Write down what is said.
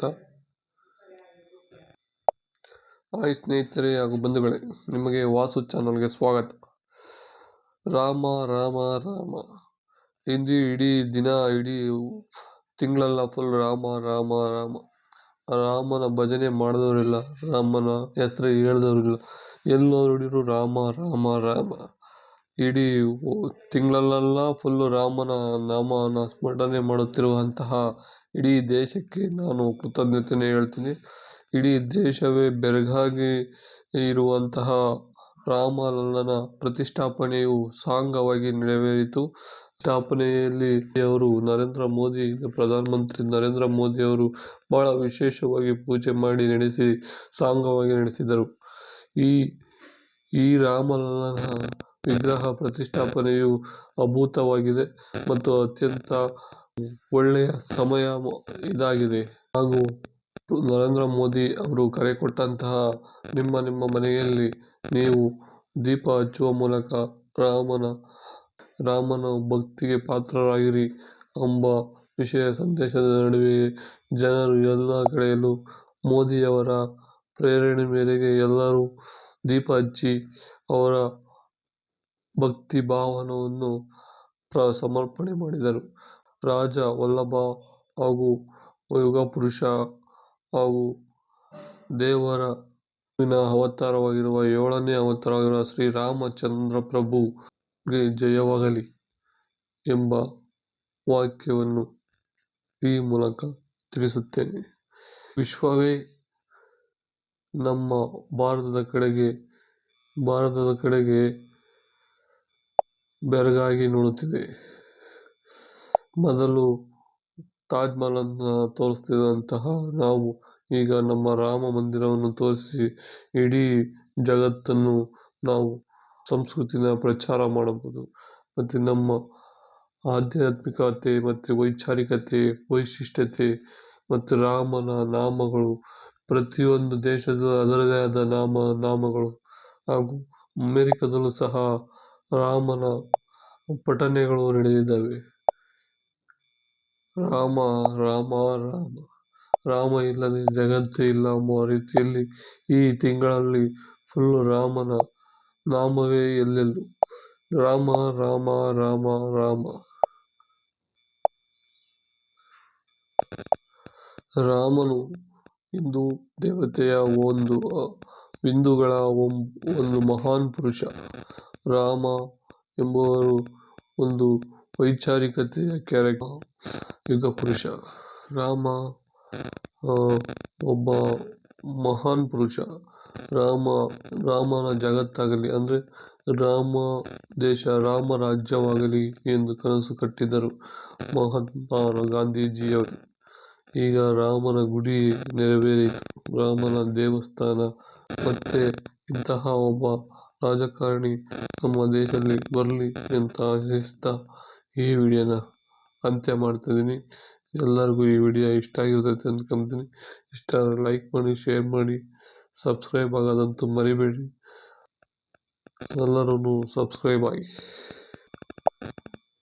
ಸ್ವಾಗತ ಹಾಯ್ ಸ್ನೇಹಿತರೆ ಹಾಗೂ ಬಂಧುಗಳೇ, ನಿಮಗೆ ವಾಸು ಚಾನಲ್ಗೆ ಸ್ವಾಗತ. ರಾಮ ರಾಮ ರಾಮ. ಹಿಂದಿ ಇಡೀ ದಿನ, ಇಡೀ ತಿಂಗಳೆಲ್ಲ ಫುಲ್ ರಾಮ ರಾಮ ರಾಮ. ರಾಮನ ಭಜನೆ ಮಾಡಿದವರಿಲ್ಲ, ರಾಮನ ಹೆಸರು ಹೇಳಿದವರಿಲ್ಲ. ಎಲ್ಲ ನೋಡಿದ್ರು ರಾಮ ರಾಮ ರಾಮ. ಇಡೀ ತಿಂಗಳಲ್ಲೆಲ್ಲ ಫುಲ್ಲು ರಾಮನ ನಾಮನ ಸ್ಮರಣೆ ಮಾಡುತ್ತಿರುವಂತಹ ಇಡೀ ದೇಶಕ್ಕೆ ನಾನು ಕೃತಜ್ಞತೆಯನ್ನು ಹೇಳ್ತೀನಿ. ಇಡೀ ದೇಶವೇ ಬೆರಗಾಗಿ ಇರುವಂತಹ ರಾಮಲಲ್ಲನ ಪ್ರತಿಷ್ಠಾಪನೆಯು ಸಾಂಗವಾಗಿ ನೆರವೇರಿತು. ಸ್ಥಾಪನೆಯಲ್ಲಿ ಅವರು ನರೇಂದ್ರ ಮೋದಿ, ಪ್ರಧಾನಮಂತ್ರಿ ನರೇಂದ್ರ ಮೋದಿ ಅವರು ಬಹಳ ವಿಶೇಷವಾಗಿ ಪೂಜೆ ಮಾಡಿ ನಡೆಸಿ, ಸಾಂಗವಾಗಿ ನಡೆಸಿದರು. ಈ ಈ ರಾಮಲಲ್ಲನ ವಿಗ್ರಹ ಪ್ರತಿಷ್ಠಾಪನೆಯು ಅಭೂತವಾಗಿದೆ ಮತ್ತು ಅತ್ಯಂತ ಒಳ್ಳೆಯ ಸಮಯ ಇದಾಗಿದೆ. ಹಾಗೂ ನರೇಂದ್ರ ಮೋದಿ ಅವರು ಕರೆ ಕೊಟ್ಟಂತಹ ನಿಮ್ಮ ನಿಮ್ಮ ಮನೆಯಲ್ಲಿ ನೀವು ದೀಪ ಹಚ್ಚುವ ಮೂಲಕ ರಾಮನ ರಾಮನ ಭಕ್ತಿಗೆ ಪಾತ್ರರಾಗಿರಿ ಎಂಬ ವಿಷಯ ಸಂದೇಶದ ನಡುವೆ ಜನರು ಎಲ್ಲ ಕಡೆಯಲ್ಲೂ ಮೋದಿಯವರ ಪ್ರೇರಣೆ ಮೇರೆಗೆ ಎಲ್ಲರೂ ದೀಪ ಹಚ್ಚಿ ಅವರ ಭಕ್ತಿ ಭಾವನವನ್ನು ಪ್ರ, ಸಮರ್ಪಣೆ ಮಾಡಿದರು. ರಾಜ, ವಲ್ಲಭ ಹಾಗೂ ಯುಗಪುರುಷ ಹಾಗೂ ದೇವರ ವಿನ ಅವತಾರವಾಗಿರುವ ಏಳನೇ ಅವತಾರವಾಗಿರುವ ಶ್ರೀರಾಮಚಂದ್ರ ಪ್ರಭುಗೆ ಜಯವಾಗಲಿ ಎಂಬ ವಾಕ್ಯವನ್ನು ಈ ಮೂಲಕ ತಿಳಿಸುತ್ತೇನೆ. ವಿಶ್ವವೇ ನಮ್ಮ ಭಾರತದ ಕಡೆಗೆ ಭಾರತದ ಕಡೆಗೆ ಬೆರಗಾಗಿ ನೋಡುತ್ತಿದೆ. ಮೊದಲು ತಾಜ್ ಮಹಲನ್ನು ತೋರಿಸ್ತಿದ್ದಂತಹ ನಾವು ಈಗ ನಮ್ಮ ರಾಮ ಮಂದಿರವನ್ನು ತೋರಿಸಿ ಇಡೀ ಜಗತ್ತನ್ನು ನಾವು ಸಂಸ್ಕೃತಿನ ಪ್ರಚಾರ ಮಾಡಬಹುದು. ಮತ್ತು ನಮ್ಮ ಆಧ್ಯಾತ್ಮಿಕತೆ ಮತ್ತು ವೈಚಾರಿಕತೆ, ವೈಶಿಷ್ಟ್ಯತೆ ಮತ್ತು ರಾಮನ ನಾಮಗಳು, ಪ್ರತಿಯೊಂದು ದೇಶದ ಅದರದೇ ಆದ ನಾಮ, ನಾಮಗಳು ಹಾಗೂ ಅಮೆರಿಕದಲ್ಲೂ ಸಹ ರಾಮನ ಪಠಣೆಗಳು ನಡೆದಿದ್ದಾವೆ. ರಾಮ ರಾಮ ರಾಮ. ರಾಮ ಇಲ್ಲದೆ ಜಗತ್ತೇ ಇಲ್ಲ ಎಂಬ ರೀತಿಯಲ್ಲಿ ಈ ತಿಂಗಳಲ್ಲಿ ಫುಲ್ಲು ರಾಮನ ನಾಮವೇ ಎಲ್ಲೆಲ್ಲೂ. ರಾಮ ರಾಮ ರಾಮ ರಾಮ. ರಾಮನು ಹಿಂದೂ ದೇವತೆಯ ಒಂದು ಹಿಂದೂಗಳ ಒಂದು ಮಹಾನ್ ಪುರುಷ. ರಾಮ ಎಂಬುವರು ಒಂದು ವೈಚಾರಿಕತೆಯ ಕ್ಯಾರೆಕ್ಟರ್ ಯುಗಪುರುಷ ರಾಮ ಒಬ್ಬ ಮಹಾನ್ ಪುರುಷ. ರಾಮ, ರಾಮನ ಜಗತ್ತಾಗಲಿ, ಅಂದರೆ ರಾಮ ದೇಶ, ರಾಮ ರಾಜ್ಯವಾಗಲಿ ಎಂದು ಕನಸು ಕಟ್ಟಿದರು ಮಹಾತ್ಮ ಗಾಂಧೀಜಿಯವರು. ಈಗ ರಾಮನ ಗುಡಿ ನೆರವೇರಿತು. ರಾಮನ ದೇವಸ್ಥಾನ, ಮತ್ತೆ ಇಂತಹ ಒಬ್ಬ ರಾಜಕಾರಣಿ ನಮ್ಮ ದೇಶದಲ್ಲಿ ಬರಲಿ ಅಂತ ಆಶಿಸ್ತಾ ಈ ವಿಡಿಯೋನ ಅಂತ್ಯ ಮಾಡ್ತಾಯಿದ್ದೀನಿ ಎಲ್ಲರಿಗೂ ಈ ವಿಡಿಯೋ ಇಷ್ಟ ಆಗಿರ್ತೈತೆ ಅಂದ್ಕೊಂತೀನಿ ಇಷ್ಟ ಆದರೆ ಲೈಕ್ ಮಾಡಿ ಶೇರ್ ಮಾಡಿ ಸಬ್ಸ್ಕ್ರೈಬ್ ಆಗೋದಂತೂ ಮರಿಬೇಡಿ. ಎಲ್ಲರೂ ಸಬ್ಸ್ಕ್ರೈಬ್ ಆಗಿ.